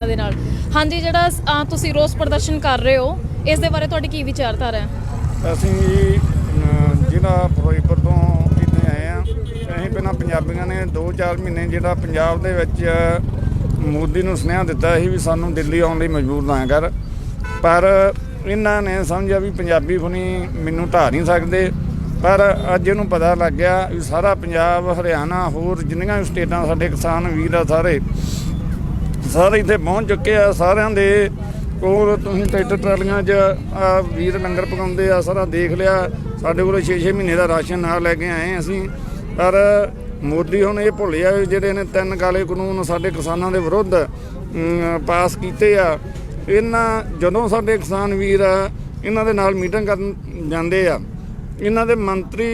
ਦੇ ਨਾਲ। ਹਾਂਜੀ ਜਿਹੜਾ ਅ, ਤੁਸੀਂ ਰੋਸ ਪ੍ਰਦਰਸ਼ਨ ਕਰ ਰਹੇ ਹੋ ਇਸ ਦੇ ਬਾਰੇ ਤੁਹਾਡੀ ਕੀ ਵਿਚਾਰਧਾਰਾ ਹੈ? ਅਸੀਂ ਜੀ, ਅਮ, ਜ਼ਿਲ੍ਹਾ ਫਿਰੋਜ਼ਪੁਰ ਤੋਂ ਇੱਥੇ ਆਏ ਆ ਅਸੀਂ ਪਹਿਲਾਂ ਪੰਜਾਬੀਆਂ ਨੇ 2-4 ਮਹੀਨੇ ਜਿਹੜਾ ਪੰਜਾਬ ਦੇ ਵਿੱਚ ਮੋਦੀ ਨੂੰ ਸੁਨੇਹਾ ਦਿੱਤਾ ਸੀ ਵੀ ਸਾਨੂੰ ਦਿੱਲੀ ਆਉਣ ਲਈ ਮਜਬੂਰ ਨਾ ਕਰ। ਪਰ ਇਹਨਾਂ ਨੇ ਸਮਝਿਆ ਵੀ ਪੰਜਾਬੀ ਹੁਣੀ ਮੈਨੂੰ ਢਾ ਨਹੀਂ ਸਕਦੇ। ਪਰ ਅੱਜ ਇਹਨੂੰ ਪਤਾ ਲੱਗ ਗਿਆ ਵੀ ਸਾਰਾ ਪੰਜਾਬ ਹਰਿਆਣਾ ਹੋਰ ਜਿੰਨੀਆਂ ਵੀ ਸਟੇਟਾਂ ਸਾਡੇ ਕਿਸਾਨ ਵੀਰ ਆ ਸਾਰੇ ਸਾਰੇ ਇੱਥੇ ਪਹੁੰਚ ਚੁੱਕੇ ਆ, ਸਾਰਿਆਂ ਦੇ ਕੋਲ ਤੁਸੀਂ ਟਰੈਕਟਰ ਟਰਾਲੀਆਂ 'ਚ ਆ ਵੀਰ ਲੰਗਰ ਪਕਾਉਂਦੇ ਆ, ਸਾਰਾ ਦੇਖ ਲਿਆ। ਸਾਡੇ ਕੋਲ 6-6 ਮਹੀਨੇ ਦਾ ਰਾਸ਼ਨ ਨਾਲ ਲੈ ਕੇ ਆਏ ਅਸੀਂ। ਪਰ ਮੋਦੀ ਹੁਣ ਇਹ ਭੁੱਲਿਆ ਵੀ ਜਿਹੜੇ ਨੇ ਤਿੰਨ ਕਾਲੇ ਕਾਨੂੰਨ ਸਾਡੇ ਕਿਸਾਨਾਂ ਦੇ ਵਿਰੁੱਧ ਪਾਸ ਕੀਤੇ ਆ। ਇਹਨਾਂ, ਜਦੋਂ ਸਾਡੇ ਕਿਸਾਨ ਵੀਰ ਆ, ਇਹਨਾਂ ਦੇ ਨਾਲ ਮੀਟਿੰਗ ਕਰਨ ਜਾਂਦੇ ਆ, ਇਹਨਾਂ ਦੇ ਮੰਤਰੀ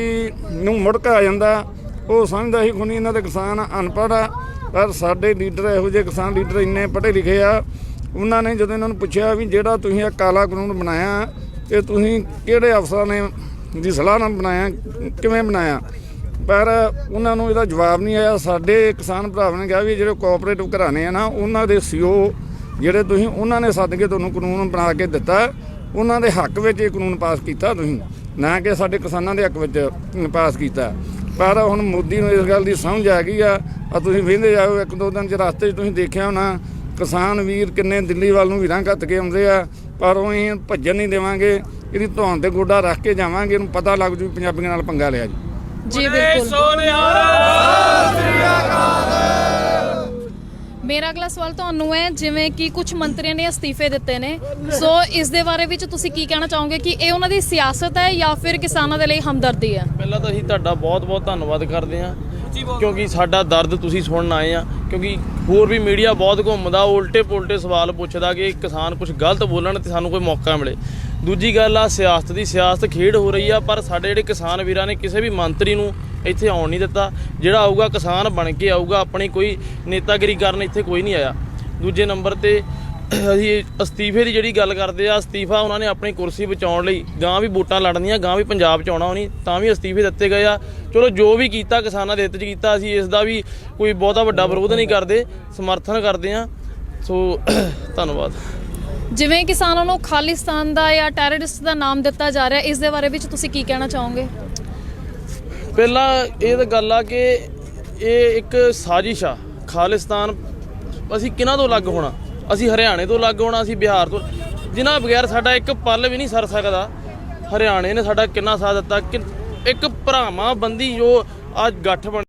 ਨੂੰ ਮੁੜਕ ਆ ਜਾਂਦਾ। ਉਹ ਸਮਝਦਾ ਸੀ ਖੁਣੀ ਇਹਨਾਂ ਦੇ ਕਿਸਾਨ ਅਨਪੜ੍ਹ ਆ। ਪਰ ਸਾਡੇ ਲੀਡਰ ਇਹੋ ਜਿਹੇ ਕਿਸਾਨ ਲੀਡਰ ਇੰਨੇ ਪੜ੍ਹੇ ਲਿਖੇ ਆ, ਉਹਨਾਂ ਨੇ ਜਦੋਂ ਇਹਨਾਂ ਨੂੰ ਪੁੱਛਿਆ ਵੀ ਜਿਹੜਾ ਤੁਸੀਂ ਇਹ ਕਾਲਾ ਕਾਨੂੰਨ ਬਣਾਇਆ, ਇਹ ਤੁਸੀਂ ਕਿਹੜੇ ਅਫਸਰਾਂ ਨੇ ਦੀ ਸਲਾਹ ਨਾਲ ਬਣਾਇਆ, ਕਿਵੇਂ ਬਣਾਇਆ? ਪਰ ਉਹਨਾਂ ਨੂੰ ਇਹਦਾ ਜਵਾਬ ਨਹੀਂ ਆਇਆ। ਸਾਡੇ ਕਿਸਾਨ ਭਰਾਵਾਂ ਨੇ ਕਿਹਾ ਵੀ ਜਿਹੜੇ ਕੋਆਪਰੇਟਿਵ ਘਰਾਣੇ ਆ ਨਾ, ਉਹਨਾਂ ਦੇ ਸੀਓ ਜਿਹੜੇ ਤੁਸੀਂ, ਉਹਨਾਂ ਨੇ ਸੱਦ ਕੇ ਤੁਹਾਨੂੰ ਕਾਨੂੰਨ ਬਣਾ ਕੇ ਦਿੱਤਾ। ਉਹਨਾਂ ਦੇ ਹੱਕ ਵਿੱਚ ਇਹ ਕਾਨੂੰਨ ਪਾਸ ਕੀਤਾ ਤੁਸੀਂ, ਨਾ ਕਿ ਸਾਡੇ ਕਿਸਾਨਾਂ ਦੇ ਹੱਕ ਵਿੱਚ ਪਾਸ ਕੀਤਾ। ਪਰ ਹੁਣ ਮੋਦੀ ਨੂੰ ਇਸ ਗੱਲ ਦੀ ਸਮਝ ਆ ਗਈ ਆ ਆ ਤੁਸੀਂ ਵੇਂਦੇ ਜਾਓ, ਇੱਕ ਦੋ ਦਿਨ ਚ ਰਸਤੇ 'ਚ ਤੁਸੀਂ ਦੇਖਿਆ ਹੋਣਾ, ਕਿਸਾਨ ਵੀਰ ਕਿੰਨੇ ਦਿੱਲੀ ਵੱਲ ਨੂੰ ਵੀਰਾਂ ਘੱਟ ਕੇ ਆਉਂਦੇ ਆ, ਪਰ ਉਹ ਅਸੀਂ ਭੱਜਣ ਨਹੀਂ ਦੇਵਾਂਗੇ, ਇਹਦੀ ਧੌਣ ਤੇ ਗੋਡਾ ਰੱਖ ਕੇ ਜਾਵਾਂਗੇ, ਇਹਨੂੰ ਪਤਾ ਲੱਗ ਜੂ ਪੰਜਾਬੀਆਂ ਨਾਲ ਪੰਗਾ ਲਿਆ ਜੀ। ਜੀ ਬਿਲਕੁਲ ਮੇਰਾ ਅਗਲਾ ਸਵਾਲ ਤੁਹਾਨੂੰ ਹੈ, ਜਿਵੇਂ ਕਿ ਕੁਝ ਮੰਤਰੀਆਂ ਨੇ ਅਸਤੀਫੇ ਦਿੱਤੇ ਨੇ। ਸੋ ਇਸ ਦੇ ਬਾਰੇ ਵਿੱਚ ਤੁਸੀਂ ਕੀ ਕਹਿਣਾ ਚਾਹੋਗੇ ਕਿ ਇਹ ਉਹਨਾਂ ਦੀ ਸਿਆਸਤ ਹੈ ਜਾਂ ਫਿਰ ਕਿਸਾਨਾਂ ਦੇ ਲਈ ਹਮਦਰਦੀ ਹੈ? ਪਹਿਲਾਂ ਤਾਂ ਅਸੀਂ ਤੁਹਾਡਾ ਬਹੁਤ-ਬਹੁਤ ਧੰਨਵਾਦ ਕਰਦੇ ਹਾਂ, ਕਿਉਂਕਿ ਸਾਡਾ ਦਰਦ ਤੁਸੀਂ ਸੁਣਨ ਆਏ ਆ ਕਿਉਂਕਿ ਹੋਰ ਵੀ ਮੀਡੀਆ ਬਹੁਤ ਘੁੰਮਦਾ ਉਲਟੇ ਪੁਲਟੇ ਸਵਾਲ ਪੁੱਛਦਾ ਕਿ ਕਿਸਾਨ ਕੁਝ ਗਲਤ ਬੋਲਣ ਤੇ ਸਾਨੂੰ ਕੋਈ ਮੌਕਾ ਮਿਲੇ। ਦੂਜੀ ਗੱਲ ਆ, ਸਿਆਸਤ ਦੀ ਸਿਆਸਤ ਖੇਡ ਹੋ ਰਹੀ ਆ, ਪਰ ਸਾਡੇ ਜਿਹੜੇ ਕਿਸਾਨ ਵੀਰਾਂ ਨੇ, ਕਿਸੇ ਵੀ ਮੰਤਰੀ ਨੂੰ ਇੱਥੇ ਆਉਣ ਨਹੀਂ ਦਿੱਤਾ। ਜਿਹੜਾ ਆਊਗਾ ਕਿਸਾਨ ਬਣ ਕੇ ਆਊਗਾ, ਆਪਣੀ ਕੋਈ ਨੇਤਾਗਿਰੀ ਕਰਨ ਇੱਥੇ ਕੋਈ ਨਹੀਂ ਆਇਆ। ਦੂਜੇ ਨੰਬਰ ਤੇ ਅਸੀਂ ਅਸਤੀਫੇ ਦੀ ਜਿਹੜੀ ਗੱਲ ਕਰਦੇ ਆ, ਅਸਤੀਫਾ ਉਹਨਾਂ ਨੇ ਆਪਣੀ ਕੁਰਸੀ ਬਚਾਉਣ ਲਈ ਗਾਂ ਵੀ ਵੋਟਾਂ ਲੜਨੀਆਂ ਗਾਂ ਵੀ ਪੰਜਾਬ ਚ ਆਉਣਾ ਹੋਣੀ, ਤਾਂ ਵੀ ਅਸਤੀਫੇ ਦਿੱਤੇ ਗਏ ਆ। ਚਲੋ, ਜੋ ਵੀ ਕੀਤਾ, ਕਿਸਾਨਾਂ ਦੇ ਹਿੱਤ ਚ ਕੀਤਾ, ਅਸੀਂ ਇਸ ਦਾ ਵੀ ਕੋਈ ਬਹੁਤਾ ਵੱਡਾ ਵਿਰੋਧ ਨਹੀਂ ਕਰਦੇ, ਸਮਰਥਨ ਕਰਦੇ ਆ। ਸੋ, ਧੰਨਵਾਦ। ਜਿਵੇਂ ਕਿਸਾਨਾਂ ਨੂੰ ਖਾਲਿਸਤਾਨ ਦਾ ਜਾਂ ਟੈਰਰਿਸਟ ਦਾ ਨਾਮ ਦਿੱਤਾ ਜਾ ਰਿਹਾ, ਇਸ ਦੇ ਬਾਰੇ ਵਿੱਚ ਤੁਸੀਂ ਕੀ ਕਹਿਣਾ ਚਾਹੋਗੇ? ਪਹਿਲਾਂ ਇਹ ਤਾਂ ਗੱਲ ਆ ਕਿ ਇਹ ਇੱਕ ਸਾਜ਼ਿਸ਼ ਆ। ਖਾਲਿਸਤਾਨ, ਅਸੀਂ ਕਿਹਨਾਂ ਤੋਂ ਅਲੱਗ ਹੋਣਾ? ਅਸੀਂ ਹਰਿਆਣੇ ਤੋਂ ਅਲੱਗ ਹੋਣਾ, ਅਸੀਂ ਬਿਹਾਰ ਤੋਂ। ਜਿਨ੍ਹਾਂ ਬਗੈਰ ਸਾਡਾ ਇੱਕ ਪਲ ਵੀ ਨਹੀਂ ਸਰ ਸਕਦਾ। ਹਰਿਆਣੇ ਨੇ ਸਾਡਾ ਕਿੰਨਾ ਸਾਥ ਦਿੱਤਾ? ਕਿ ਇੱਕ ਭਰਾਵਾਂ ਬੰਦੀ ਜੋ ਅੱਜ ਗੱਠ ਬਣ